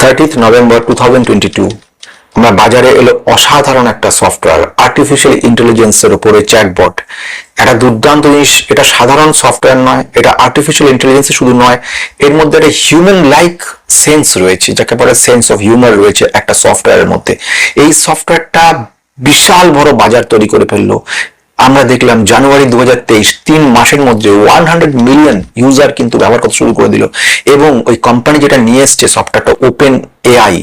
Thirtieth November two thousand twenty two আমরা বাজারে এলো অসাধারণ একটা সফটওয়্যার আর্টিফিশিয়াল ইন্টেলিজেন্সের উপরে চ্যাটবট একটা দুর্দান্ত জিনিস, এটা সাধারণ সফটওয়্যার নয়, এটা আর্টিফিশিয়াল ইন্টেলিজেন্স শুধু নয়, এর মধ্যে একটা হিউম্যান লাইক সেন্স রয়েছে, যাকে বলে সেন্স অফ হিউমার রয়েছে একটা সফটওয়্যারের মধ্যে। এই সফটওয়্যারটা বিশাল বড় বাজার তৈরি করে ফেলল। আমরা দেখলাম জানুয়ারি দু তিন মাসের মধ্যে ওয়ান হান্ড্রেড মিলিয়ন ইউজার কিন্তু ব্যবহার করতে শুরু করে দিল। এবং ওই কোম্পানি যেটা নিয়ে এসছে সফটওয়্যারটা ওপেন এআই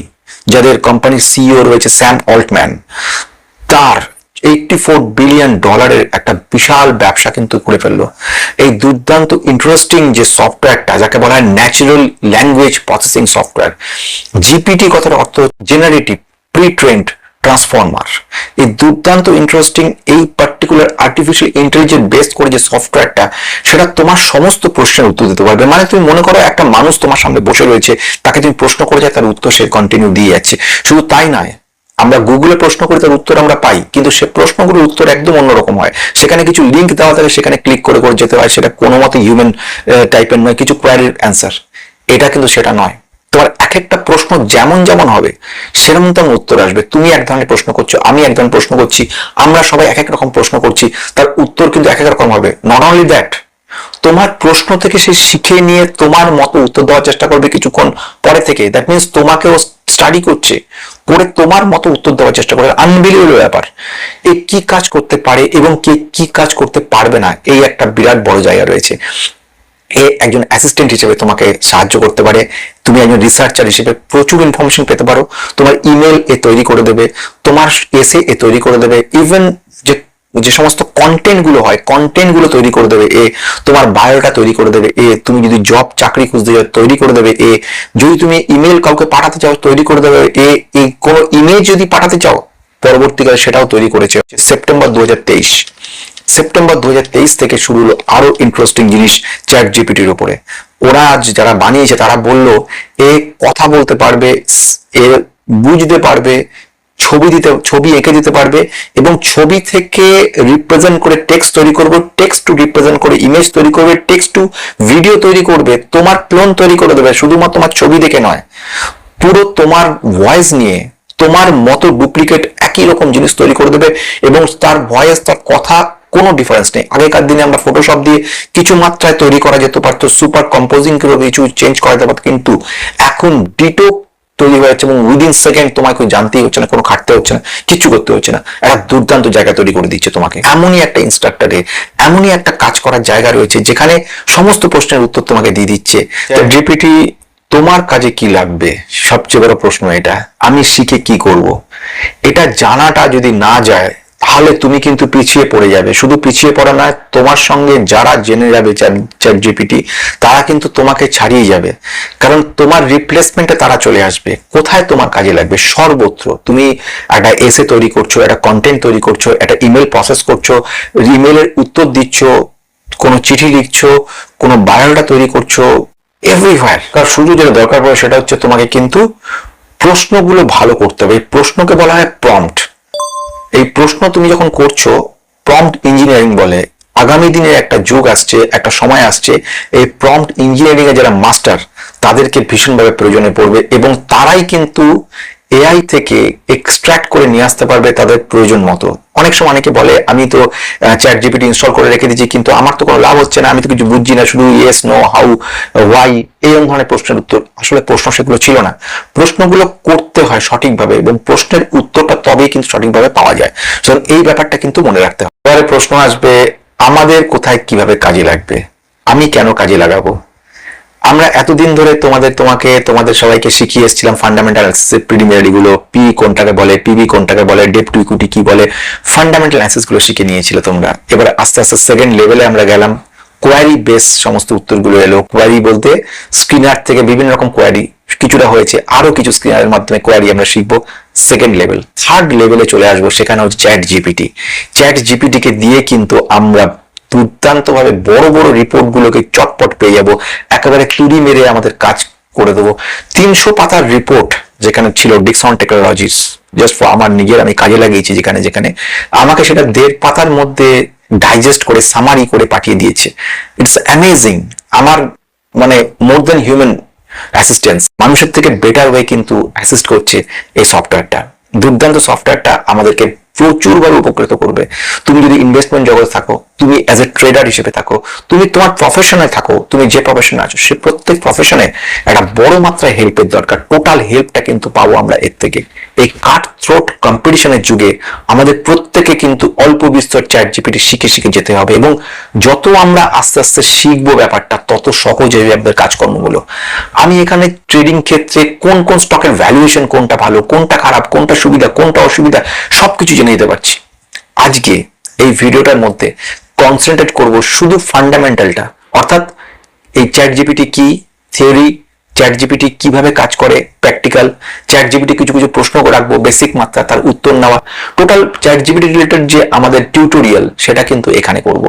যাদের কোম্পানির সিইও রয়েছে স্যাম অল্টম্যান তার এইটটি ফোর বিলিয়ন ডলারের একটা বিশাল ব্যবসা কিন্তু করে ফেলল। এই দুর্দান্ত ইন্টারেস্টিং যে সফটওয়্যারটা যাকে বলা হয় natural language processing software GPT কথার অর্থ জেনারেটিভ প্রি ট্রেন্ড ট্রান্সফর্মার এই দুর্দান্ত ইন্টারেস্টিং এই পার্টিকুলার আর্টিফিশিয়াল ইন্টেলিজেন্স বেস করে যে সফটওয়্যারটা সেটা তোমার সমস্ত প্রশ্নের উত্তর দিতে পারবে। মানে তুমি মনে করো একটা মানুষ তোমার সামনে বসে রয়েছে, তাকে তুমি প্রশ্ন করে যায় তার উত্তর সে কন্টিনিউ দিয়ে যাচ্ছে। শুধু তাই নয়, আমরা গুগলে প্রশ্ন করে তার উত্তর আমরা পাই, কিন্তু সে প্রশ্নগুলোর উত্তর একদম অন্যরকম হয়। সেখানে কিছু লিঙ্ক দেওয়া থাকে, সেখানে ক্লিক করে করে যেতে হয়, সেটা কোনো মতে হিউম্যান টাইপের নয়, কিছু কোয়ারির অ্যান্সার এটা কিন্তু সেটা নয়। তোমার এক একটা প্রশ্ন যেমন যেমন হবে, সেরকম তেমন উত্তর আসবে। তুমি এক ধরনের প্রশ্ন করছ, আমি এক ধরনের প্রশ্ন করছি, আমরা সবাই এক এক রকম প্রশ্ন করছি, তার উত্তর কিন্তু এক এক রকম হবে। নট অনলি দ্যাট তোমার প্রশ্ন থেকে সে শিখে নিয়ে তোমার মতো উত্তর দেওয়ার চেষ্টা করবে কিছুক্ষণ পরে থেকে। দ্যাট মিনস তোমাকেও স্টাডি করছে, করে তোমার মতো উত্তর দেওয়ার চেষ্টা করে আনবিলিভেবল ব্যাপার। এ কি কাজ করতে পারে এবং কে কি কাজ করতে পারবে না, এই একটা বিরাট বড় জায়গা রয়েছে। একজন অ্যাসিস্ট্যান্ট হিসেবে তোমাকে সাহায্য করতে পারে। তুমি একজন রিসার্চার হিসেবে প্রচুর ইনফরমেশন পেতে পারো। তোমার ইমেল এ তৈরি করে দেবে, তোমার এসে এ তৈরি করে দেবে ইভেন যে যে সমস্ত কন্টেন্টগুলো হয় কন্টেন্টগুলো তৈরি করে দেবে এ, তোমার বায়োটা তৈরি করে দেবে এ, তুমি যদি জব চাকরি খুঁজতে যাও, তৈরি করে দেবে এ, যদি তুমি ইমেল কাউকে পাঠাতে চাও, তৈরি করে দেবে এ কোনো ইমেজ যদি পাঠাতে চাও, পরবর্তীকালে সেটাও তৈরি করেছে। সেপ্টেম্বর দু হাজার তেইশ। সেপ্টেম্বর দু হাজার তেইশ থেকে শুরু হলো আরও ইন্টারেস্টিং জিনিস চ্যাট জিপিটির উপরে। ওরা আজ যারা বানিয়েছে, তারা বলল, এ কথা বলতে পারবে, এ বুঝতে পারবে, ছবি দিতে, ছবি এঁকে দিতে পারবে এবং ছবি থেকে রিপ্রেজেন্ট করে টেক্সট তৈরি করবে টেক্সট টু রিপ্রেজেন্ট করে ইমেজ তৈরি করবে টেক্সট টু ভিডিও তৈরি করবে, তোমার ক্লোন তৈরি করে দেবে, শুধুমাত্র তোমার ছবি দেখে নয়। পুরো তোমার ভয়েস নিয়ে, তোমার মতো ডুপ্লিকেট একই রকম জিনিস তৈরি করে দেবে এবং তার ভয়েস তার কথা কোনো ডিফারেন্স নেই। আগেকার দিনে আমরা ফটোশপ দিয়ে কিছু মাত্রায় তৈরি করা যেতে পারতো সুপার কম্পোজিং করে কিছু চেঞ্জ করা যেতে পারতো কিন্তু এখন ডিটো তৈরি হয়ে যাচ্ছে এবং উইদিন সেকেন্ড তোমাকে জানতেই হচ্ছে না কোনো খাটতে হচ্ছে না কিছু করতে হচ্ছে না। একটা দুর্দান্ত জায়গা তৈরি করে দিচ্ছে তোমাকে। এমনই একটা ইনস্ট্রাক্টরে এমনই একটা কাজ করার জায়গা রয়েছে যেখানে সমস্ত প্রশ্নের উত্তর তোমাকে দিয়ে দিচ্ছে। ডিপিটি তোমার কাজে কি লাগবে? সবচেয়ে বড় প্রশ্ন এটা আমি শিখে কি করব? এটা জানাটা যদি না যায় তাহলে তুমি কিন্তু পিছিয়ে পড়ে যাবে। শুধু পিছিয়ে পড়া নয়, তোমার সঙ্গে যারা জেনে যাবে চ্যাট জিপিটি তারা কিন্তু তোমাকে ছাড়িয়ে যাবে। কারণ তোমার রিপ্লেসমেন্টে তারা চলে আসবে। কোথায় তোমার কাজে লাগবে? সর্বত্র। তুমি একটা এসে তৈরি করছ, একটা কন্টেন্ট তৈরি করছ, একটা ইমেল প্রসেস করছ ইমেলের উত্তর দিচ্ছ, কোনো চিঠি লিখছো, কোনো বায়োডাটা তৈরি করছ এভরিহোয়ার কারণ শুধু যেটা দরকার পড়ে সেটা হচ্ছে তোমাকে কিন্তু প্রশ্নগুলো ভালো করতে হবে। প্রশ্নকে বলা হয় প্রম্পট এই প্রশ্ন তুমি যখন করছ প্রম্পট ইঞ্জিনিয়ারিং বলে, আগামী দিনে একটা যুগ আসছে, একটা সময় আসছে, এই প্রম্পট ইঞ্জিনিয়ারিং এ যারা মাস্টার তাদেরকে ভীষণভাবে প্রয়োজনে পড়বে এবং তারাই কিন্তু এআই থেকে এক্সট্রাক্ট করে নিয়ে আসতে পারবে তাদের প্রয়োজন মতো। অনেক সময় অনেকে বলে, আমি তো চ্যাট জিপিটি ইনস্টল করে রেখে দিচ্ছি কিন্তু আমার তো কোনো লাভ হচ্ছে না, আমি তো কিছু বুঝছি না, শুধু ইয়েস নো হাউ ওয়াই এরকম ধরনের প্রশ্নের উত্তর। আসলে প্রশ্ন সেগুলো ছিল না। প্রশ্নগুলো করতে হয় সঠিকভাবে এবং প্রশ্নের উত্তরটা তবেই কিন্তু সঠিকভাবে পাওয়া যায়। সুতরাং এই ব্যাপারটা কিন্তু মনে রাখতে হবে। এবারে প্রশ্ন আসবে, আমাদের কোথায় কীভাবে কাজে লাগবে? আমি কেন কাজে লাগাবো? আমরা এতদিন ধরে তোমাদের, তোমাকে, তোমাদের সবাইকে শিখিয়ে এসেছিলাম ফান্ডামেন্টাল অ্যানালিসিস প্রিলিমিনারি গুলো পি কোনটাকে বলে পিবি কোনটাকে বলে ডেপ টু ইকুইটি কি বলে ফান্ডামেন্টাল অ্যানালিসিসগুলো শিখে নিয়েছিল তোমরা। এবার আস্তে আস্তে সেকেন্ড লেভেলে আমরা গেলাম। কোয়ারি বেস সমস্ত উত্তরগুলো এলো। কোয়ারি বলতে স্ক্রিনার থেকে বিভিন্ন রকম কোয়ারি কিছুটা হয়েছে, আরও কিছু স্ক্রিনারের মাধ্যমে কোয়ারি আমরা শিখব সেকেন্ড লেভেল থার্ড লেভেলে চলে আসব, সেখানে হচ্ছে চ্যাট জিপিটি চ্যাট জিপিটি কে দিয়ে কিন্তু আমরা দুর্দান্ত ভাবে বড় বড় রিপোর্ট গুলোকে চটপট পেয়ে যাব, একেবারে ক্লুরি মেরে আমাদের কাজ করে দেবো। তিনশো পাতার রিপোর্ট যেখানে ছিল ডিকসন টেকনোলজিস জাস্ট ফর আমার নিজের আমি কাজে লাগিয়েছি যেখানে যেখানে। আমাকে সেটা দেড় পাতার মধ্যে ডাইজেস্ট করে সামারি করে পাঠিয়ে দিয়েছে। ইটস অ্যামেজিং আমার মানে মোর দেন হিউম্যান অ্যাসিস্ট্যান্স মানুষের থেকে বেটার ওয়ে কিন্তু অ্যাসিস্ট করছে এই সফটওয়্যারটা দুর্দান্ত সফটওয়্যারটা আমাদেরকে প্রচুরভাবে উপকৃত করবে। তুমি যদি ইনভেস্টমেন্ট জগতে থাকো তুমি অ্যাজ এ ট্রেডার হিসেবে থাকো, তুমি তোমার প্রফেশনে থাকো, তুমি যে প্রফেশনে আছো, সে প্রত্যেক প্রফেশনে একটা বড় মাত্রায় হেল্পের দরকার। টোটাল হেল্পটা কিন্তু পাবো আমরা এর থেকে। এই কাট থ্রোট কম্পিটিশনের যুগে আমাদের প্রত্যেকে কিন্তু অল্প বিস্তর চ্যাট জিপিটি শিখে শিখে যেতে হবে এবং যত আমরা আস্তে আস্তে শিখব ব্যাপারটা, তত সহজ হয়ে যাবে কাজকর্মগুলো। আমি এখানে ট্রেডিং ক্ষেত্রে কোন কোন স্টকের ভ্যালুয়েশন কোনটা ভালো, কোনটা খারাপ, কোনটা সুবিধা, কোনটা অসুবিধা, সবকিছু জেনে নিতে পারছি। আজকে এই ভিডিওটার মধ্যে কনসেন্ট্রেট করব শুধু ফান্ডামেন্টালটা অর্থাৎ এই চ্যাট জিপিটি কি থিওরি চ্যাট জিপিটি কীভাবে কাজ করে প্র্যাকটিক্যাল চ্যাট জিপিটি কিছু কিছু প্রশ্ন রাখব বেসিক মাত্রা, তার উত্তর নেওয়া। টোটাল চ্যাট জিপিটি রিলেটেড যে আমাদের টিউটোরিয়াল সেটা কিন্তু এখানে করব।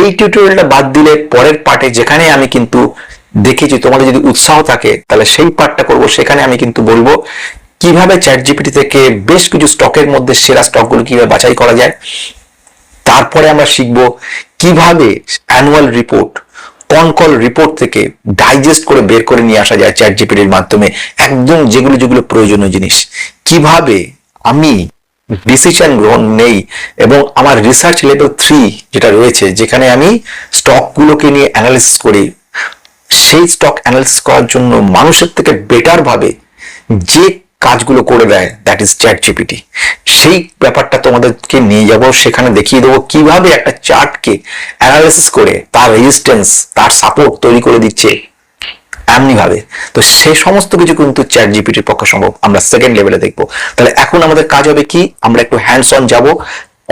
এই টিউটোরিয়ালটা বাদ দিলে পরের পার্টে যেখানে আমি কিন্তু দেখেছি তোমাদের যদি উৎসাহ থাকে, তাহলে সেই পার্টটা করব, সেখানে আমি কিন্তু বলব কীভাবে চ্যাট জিপিটি থেকে বেশ কিছু স্টকের মধ্যে সেরা স্টকগুলো কীভাবে বাছাই করা যায়। তারপরে আমরা শিখব কীভাবে অ্যানুয়াল রিপোর্ট কনকল রিপোর্ট থেকে ডাইজেস্ট করে বের করে নিয়ে আসা যায় চ্যাট জিপিটির মাধ্যমে। একদম যেগুলো যেগুলো প্রয়োজনীয় জিনিস। কীভাবে আমি ডিসিশন গ্রহণ নেই এবং আমার রিসার্চ লেভেল থ্রি যেটা রয়েছে, যেখানে আমি স্টকগুলোকে নিয়ে অ্যানালিসিস করি, সেই স্টক অ্যানালিসিস করার জন্য মানুষের থেকে বেটার ভাবে যে কাজগুলো করে দেয় দ্যাট ইজ চ্যাট জিপিটি সেই ব্যাপারটা তোমাদেরকে নিয়ে যাব, সেখানে দেখিয়ে দেবো কীভাবে একটা চার্টকে অ্যানালাইসিস করে তার রেজিস্ট্যান্স তার সাপোর্ট তৈরি করে দিচ্ছে এমনি ভাবে তো সে সমস্ত কিছু কিন্তু চ্যাট জিপিটির পক্ষে সম্ভব। আমরা সেকেন্ড লেভেলে দেখব। তাহলে এখন আমাদের কাজ হবে কি? আমরা একটু হ্যান্ডস অন যাব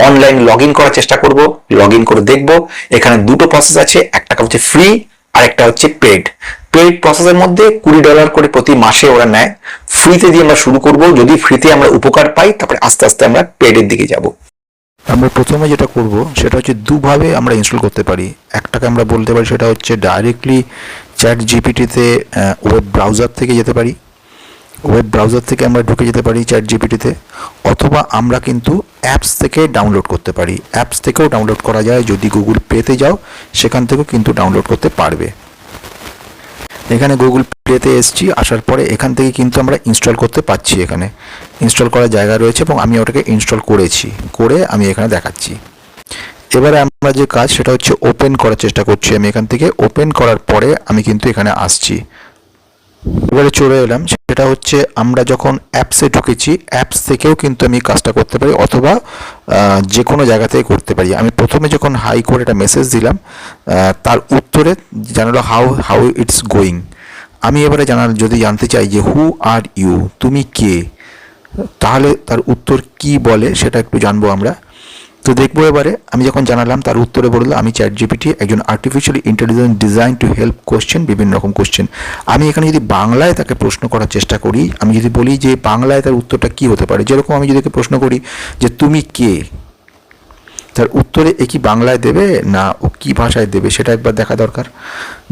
অনলাইন লগ করার চেষ্টা করব লগ করে দেখব। এখানে দুটো প্রসেস আছে, একটা হচ্ছে ফ্রি আর একটা হচ্ছে পেড পেড প্রসেসের মধ্যে কুড়ি ডলার করে প্রতি মাসে ওরা নেয়। ফ্রিতে দিয়ে আমরা শুরু করব। যদি ফ্রিতে আমরা উপকার পাই, তারপরে আস্তে আস্তে আমরা পেডের দিকে যাব। আমরা প্রথমে যেটা করব, সেটা হচ্ছে দুভাবে আমরা ইনস্টল করতে পারি। একটাকে আমরা বলতে পারি, সেটা হচ্ছে ডাইরেক্টলি চ্যাট জিপিটিতে ওয়েব ব্রাউজার থেকে যেতে পারি। ওয়েব ব্রাউজার থেকে আমরা ঢুকে যেতে পারি চ্যাট জিপিটিতে অথবা আমরা কিন্তু অ্যাপস থেকে ডাউনলোড করতে পারি। অ্যাপস থেকেও ডাউনলোড করা যায়, যদি গুগল পেতে যাও, সেখান থেকেও কিন্তু ডাউনলোড করতে পারবে। এখানে গুগল প্লেতে এসছি, আসার পরে এখান থেকে কিন্তু আমরা ইনস্টল করতে পাচ্ছি এখানে। ইনস্টল করার জায়গা রয়েছে এবং আমি ওটাকে ইনস্টল করেছি, করে আমি এখানে দেখাচ্ছি। এবারে আমরা যে কাজ, সেটা হচ্ছে ওপেন করার চেষ্টা করছি। আমি এখান থেকে ওপেন করার পরে আমি কিন্তু এখানে আসছি। এবারে চলে এলাম, সেটা হচ্ছে আমরা যখন অ্যাপসে ঢুকেছি অ্যাপস থেকেও কিন্তু আমি কাজটা করতে পারি অথবা যে কোনো জায়গা থেকে করতে পারি। আমি প্রথমে যখন হাই করে একটা মেসেজ দিলাম তার উত্তরে জানালো হাউ হাউ ইটস গোয়িং আমি এবারে জানার যদি জানতে চাই যে হু আর ইউ তুমি কে? তাহলে তার উত্তর কি বলে সেটা একটু জানব আমরা। তো দেখব এবারে। আমি যখন জানালাম, তার উত্তরে বলল, আমি চ্যাট জিপিটি একজন artificial intelligence design to help question বিভিন্ন রকম কোশ্চেন আমি এখানে যদি বাংলায় তাকে প্রশ্ন করার চেষ্টা করি, আমি যদি বলি যে বাংলায় তার উত্তরটা কি হতে পারে, যেরকম আমি যদি প্রশ্ন করি যে, তুমি কে? তার উত্তরে এ কি বাংলায় দেবে না ও কি ভাষায় দেবে, সেটা একবার দেখা দরকার।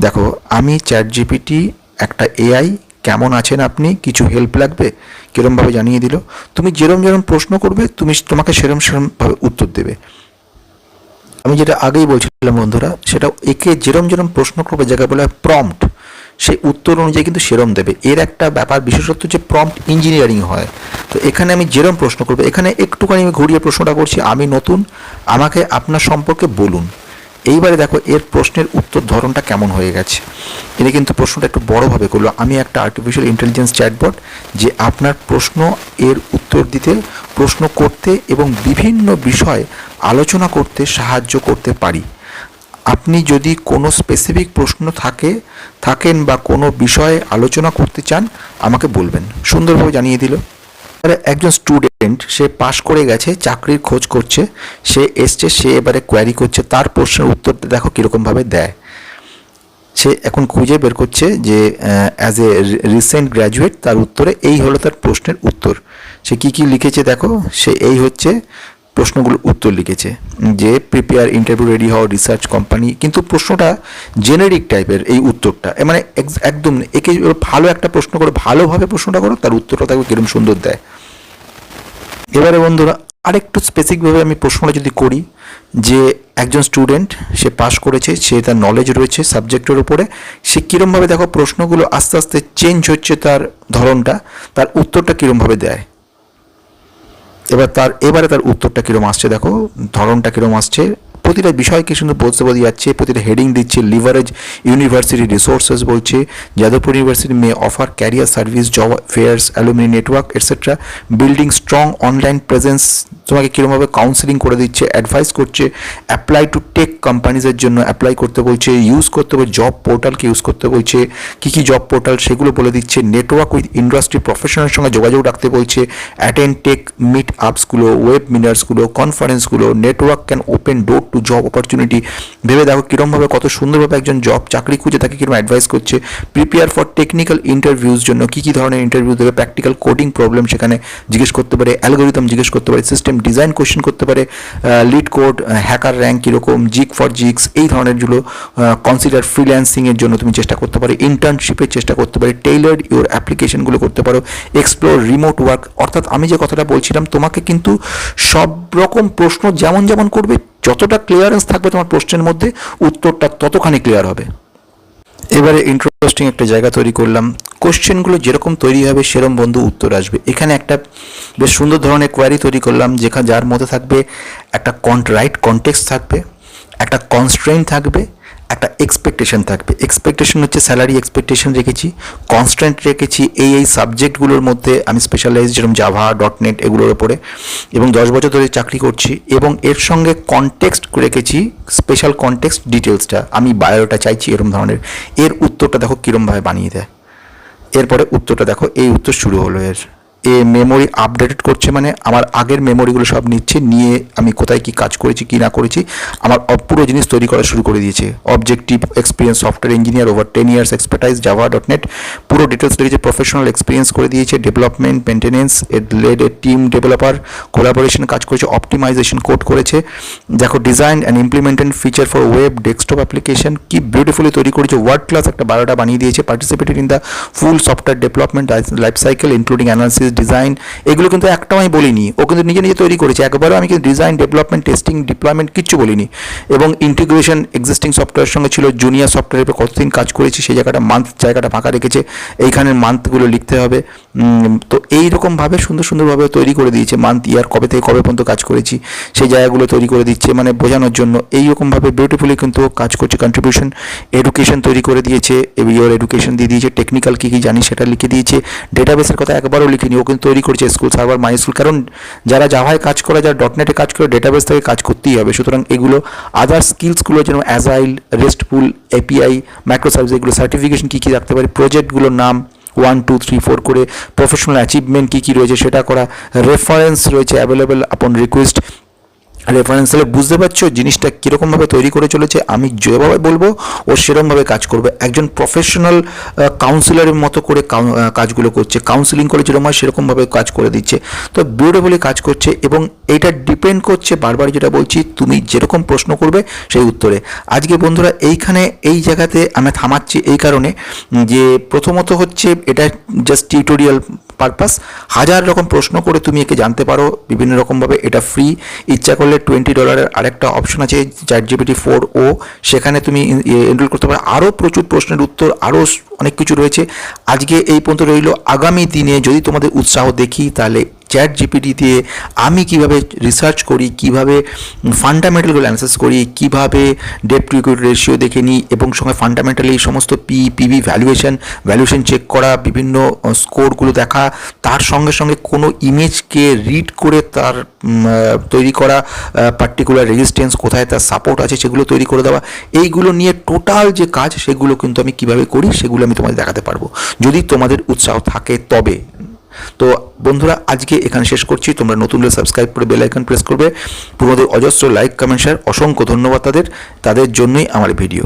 দেখো, আমি চ্যাট জিপিটি একটা এআই কেমন আছেন আপনি? কিছু হেল্প লাগবে? কিরমভাবে জানিয়ে দিল? তুমি যেরম যেরম প্রশ্ন করবে, তুমি তোমাকে সেরম সেরমভাবে উত্তর দেবে। আমি যেটা আগেই বলছিলাম বন্ধুরা, সেটা একে যেরম যেরম প্রশ্ন করবে, যাকে বলা প্রম্পট সেই উত্তর অনুযায়ী কিন্তু সেরম দেবে। এর একটা ব্যাপার বিশেষত যে প্রম্পট ইঞ্জিনিয়ারিং হয়। তো এখানে আমি যেরম প্রশ্ন করব, এখানে একটুখানি আমি ঘুরিয়ে প্রশ্নটা করছি, আমি নতুন, আমাকে আপনার সম্পর্কে বলুন। এইবারে দেখো, এর প্রশ্নের উত্তর ধরনটা কেমন হয়ে গেছে? এটা কিন্তু প্রশ্নটা একটু বড়োভাবে করল। আমি একটা আর্টিফিশিয়াল ইন্টেলিজেন্স চ্যাটবট যে আপনার প্রশ্ন, এর উত্তর দিতে, প্রশ্ন করতে এবং বিভিন্ন বিষয় আলোচনা করতে সাহায্য করতে পারি। আপনি যদি কোনো স্পেসিফিক প্রশ্ন থাকে, থাকেন বা কোনো বিষয়ে আলোচনা করতে চান, আমাকে বলবেন। সুন্দরভাবে জানিয়ে দিল। একজন স্টুডেন্ট সে পাশ করে গেছে, চাকরির খোঁজ করছে, সে এসছে, সে এবারে কোয়ারি করছে, তার প্রশ্নের উত্তর দেখো কীরকমভাবে দেয়। সে এখন খুঁজে বের করছে যে অ্যাজ এ রিসেন্ট গ্র্যাজুয়েট তার উত্তরে এই হলো তার প্রশ্নের উত্তর। সে কি কি লিখেছে দেখো, সে এই হচ্ছে প্রশ্নগুলোর উত্তর লিখেছে, যে প্রিপেয়ার ইন্টারভিউ রেডি হও রিসার্চ কোম্পানি কিন্তু প্রশ্নটা জেনেরিক টাইপের এই উত্তরটা। মানে একদম একে ভালো একটা প্রশ্ন করে ভালোভাবে প্রশ্নটা করো, তার উত্তরটা তাকে কিরম সুন্দর দেয়। এবারে বন্ধুরা, আরেকটু স্পেসিফিকভাবে আমি প্রশ্নটা যদি করি, যে একজন স্টুডেন্ট সে পাস করেছে, সে তার নলেজ রয়েছে সাবজেক্টের উপরে, সে কীরমভাবে দেখো প্রশ্নগুলো আস্তে আস্তে চেঞ্জ হচ্ছে তার ধরনটা, তার উত্তরটা কীরমভাবে দেয়। এবার তার এবারে তার উত্তরটা কীরকম আসছে দেখো? ধরনটা কীরকম আসছে? প্রতিটা বিষয়কে শুধু বলতে বলতে যাচ্ছে, প্রতিটা হেডিং দিচ্ছে লিভারেজ ইউনিভার্সিটি রিসোর্সেস বলছে, Jadavpur university may offer career service job fairs alumni network etcetera building strong online presence তোমাকে কীরকমভাবে কাউন্সিলিং করে দিচ্ছে অ্যাডভাইস করছে অ্যাপ্লাই টু টেক কোম্পানিজের জন্য অ্যাপ্লাই করতে বলছে ইউজ করতে বলছে জব পোর্টালকে ইউজ করতে বলছে, কী কী জব পোর্টাল সেগুলো বলে দিচ্ছে নেটওয়ার্ক উইথ ইন্ডাস্ট্রি প্রফেশনালের সঙ্গে যোগাযোগ রাখতে বলছে অ্যাটেন্ড টেক মিট আপসগুলো ওয়েব মিনার্সগুলো কনফারেন্সগুলো network can open door to job opportunity ভেবে দেখো কীরমভাবে কত সুন্দরভাবে একজন জব চাকরি খুঁজে তাকে কীরকম অ্যাডভাইস করছে। প্রিপেয়ার ফর টেকনিক্যাল ইন্টারভিউজ জন্য কী কী ধরনের ইন্টারভিউ দেবে প্র্যাকটিক্যাল কোডিং প্রবলেম সেখানে জিজ্ঞেস করতে পারে অ্যালগোরিদম জিজ্ঞেস করতে পারে সিস্টেম ডিজাইন কোশ্চেন করতে পারে লিড কোড হ্যাকার র্যাঙ্ক কীরকম জিক ফর জিক্স এই ধরনেরগুলো কনসিডার ফ্রিল্যান্সিংয়ের জন্য তুমি চেষ্টা করতে পারো ইন্টার্নশিপের চেষ্টা করতে পারো টেইলার্ড ইউর অ্যাপ্লিকেশনগুলো করতে পারো এক্সপ্লোর রিমোট ওয়ার্ক অর্থাৎ আমি যে কথাটা বলছিলাম, তোমাকে কিন্তু সব রকম প্রশ্ন যেমন যেমন করবে যতটা ক্লিয়ারেন্স থাকবে তোমার প্রশ্নের মধ্যে, উত্তরটা ততখানি ক্লিয়ার হবে। এবারে ইন্টারেস্টিং একটা জায়গা তৈরি করলাম। কোশ্চেনগুলো যেরকম তৈরি হবে সেরকম বন্ধু উত্তর আসবে। এখানে একটা বেশ সুন্দর ধরনের কোয়ারি তৈরি করলাম, যেখানে যার মধ্যে থাকবে একটা কন্ট রাইট কন্টেক্সট থাকবে, একটা কনস্ট্রেন থাকবে একটা এক্সপেকটেশন থাকবে। এক্সপেকটেশন হচ্ছে স্যালারি এক্সপেকটেশন রেখেছি কনস্ট্যান্ট রেখেছি এই এই সাবজেক্টগুলোর মধ্যে আমি স্পেশালাইজ যেরকম জাভা ডট নেট এগুলোর ওপরে এবং দশ বছর ধরে চাকরি করছি এবং এর সঙ্গে কনটেক্সট রেখেছি স্পেশাল কনটেক্সট ডিটেলসটা আমি বায়োটা চাইছি এরকম ধরনের। এর উত্তরটা দেখো কীরমভাবে বানিয়ে দেয়। এরপরে উত্তরটা দেখো, এই উত্তর শুরু হলো এর। এ মেমোরি আপডেটেড করছে মানে আমার আগের মেমোরিগুলো সব নিচ্ছে, নিয়ে আমি কোথায় কি কাজ করেছি, কি না করেছি, আমার পুরো জিনিস তৈরি করা শুরু করে দিয়েছে। Objective experience software engineer over ten years expertise Java dot net পুরো ডিটেলস লিখেছে প্রফেশনাল এক্সপিরিয়েন্স করে দিয়েছে development maintenance led a team developer collaboration কাজ করেছে অপটিমাইজেশন কোড করেছে। দেখো design and implemented feature for web desktop application কি beautifully তৈরি করেছে ওয়ার্ড ক্লাস একটা বারোটা বানিয়ে দিয়েছে participated in the full software development life cycle including analysis design এগুলো কিন্তু একটাও আমি বলিনি। ও কিন্তু নিজে নিজে তৈরি করেছে। একবারও আমি কিন্তু ডিজাইন ডেভেলপমেন্ট টেস্টিং ডিপ্লয়মেন্ট কিচ্ছু বলিনি। এবং ইন্টিগ্রেশন এক্সিস্টিং সফটওয়্যারের সঙ্গে ছিল। জুনিয়র সফটওয়্যারের উপর কতদিন কাজ করেছি, সেই জায়গাটা মান্থ জায়গাটা ফাঁকা রেখেছে। এইখানের মান্থগুলো লিখতে হবে। তো এইরকমভাবে সুন্দর সুন্দরভাবে তৈরি করে দিয়েছে। মান্থ ইয়ার কবে থেকে কবে পর্যন্ত কাজ করেছি, সেই জায়গাগুলো তৈরি করে দিচ্ছে। মানে বোঝানোর জন্য এইরকমভাবে বিউটিফুলি কিন্তু কাজ করছে। কন্ট্রিবিউশন এডুকেশন তৈরি করে দিয়েছে। ইয়োর এডুকেশন দিয়ে দিয়েছে। টেকনিক্যাল কী কী জানি সেটা লিখে দিয়েছে। ডেটাবেসের কথা একবারও লিখিনি। ও কিন্তু তৈরি করছে স্কুল সার্ভার মাই স্কুল কারণ যারা জাভায় কাজ করে, যারা ডট নেটে কাজ করে ডেটাবেস থেকে কাজ করতেই হবে। সুতরাং এগুলো আদার স্কিলসগুলো যেন অ্যাজাইল রেস্টফুল এপিআই মাইক্রোসার্ভিস এগুলো সার্টিফিকেশন কী কী রাখতে পারে প্রজেক্টগুলোর নাম ওয়ান টু থ্রি ফোর করে প্রফেশনাল অ্যাচিভমেন্ট কী কী রয়েছে সেটা করা রেফারেন্স রয়েছে অ্যাভেলেবেল আপন রিকোয়েস্ট রেফারেন্স তাহলে বুঝতে পারছ জিনিসটা কীরকমভাবে তৈরি করে চলেছে, আমি যেভাবে বলব, ও সেরকমভাবে কাজ করবে। একজন প্রফেশনাল কাউন্সিলরের মতো করে কাজগুলো করছে কাউন্সিলিং করে যেরকম হয় সেরকমভাবে কাজ করে দিচ্ছে। তো বিউটিফুলি কাজ করছে এবং এটা ডিপেন্ড করছে বারবার যেটা বলছি, তুমি যেরকম প্রশ্ন করবে সেই উত্তরে। আজকে বন্ধুরা এইখানে, এই জায়গাতে আমি থামাচ্ছি এই কারণে যে প্রথমত হচ্ছে এটা জাস্ট টিউটোরিয়াল পারপাস হাজার রকম প্রশ্ন করে তুমি একে জানতে পারো, বিভিন্ন রকমভাবে এটা ফ্রি ইচ্ছা করলে টোয়েন্টি ডলারের আরেকটা অপশন আছে চ্যাট জিপিটি ফোর ও সেখানে তুমি এনরোল করতে পারো। আরও প্রচুর প্রশ্নের উত্তর আরও অনেক কিছু রয়েছে। আজকে এই পর্যন্ত রইল। আগামী দিনে যদি তোমাদের উৎসাহ দেখি, তাহলে চ্যাট জিপিটি দিয়ে আমি কীভাবে রিসার্চ করি, কীভাবে ফান্ডামেন্টালগুলো অ্যানালাইসিস করি, কীভাবে ডেট টু ইকুইটি রেশিও দেখে নিই এবং সঙ্গে ফান্ডামেন্টালি সমস্ত P PV valuation valuation check করা, বিভিন্ন স্কোরগুলো দেখা, তার সঙ্গে সঙ্গে কোনো ইমেজকে রিড করে তার তৈরি করা পার্টিকুলার রেজিস্ট্যান্স কোথায়, তার সাপোর্ট আছে সেগুলো তৈরি করে দেওয়া, এইগুলো নিয়ে টোটাল যে কাজ সেগুলো কিন্তু আমি কীভাবে করি সেগুলো আমি তোমাদের দেখাতে পারব। যদি তোমাদের উৎসাহ থাকে তবে। তো বন্ধুরা, আজকে এখানে শেষ করছি। তোমরা নতুন হলে সাবস্ক্রাইব করে বেল আইকন প্রেস করবে। তোমাদের অজস্র লাইক কমেন্ট শেয়ার অসংখ্য ধন্যবাদ তাদের। তাদের জন্যই আমার ভিডিও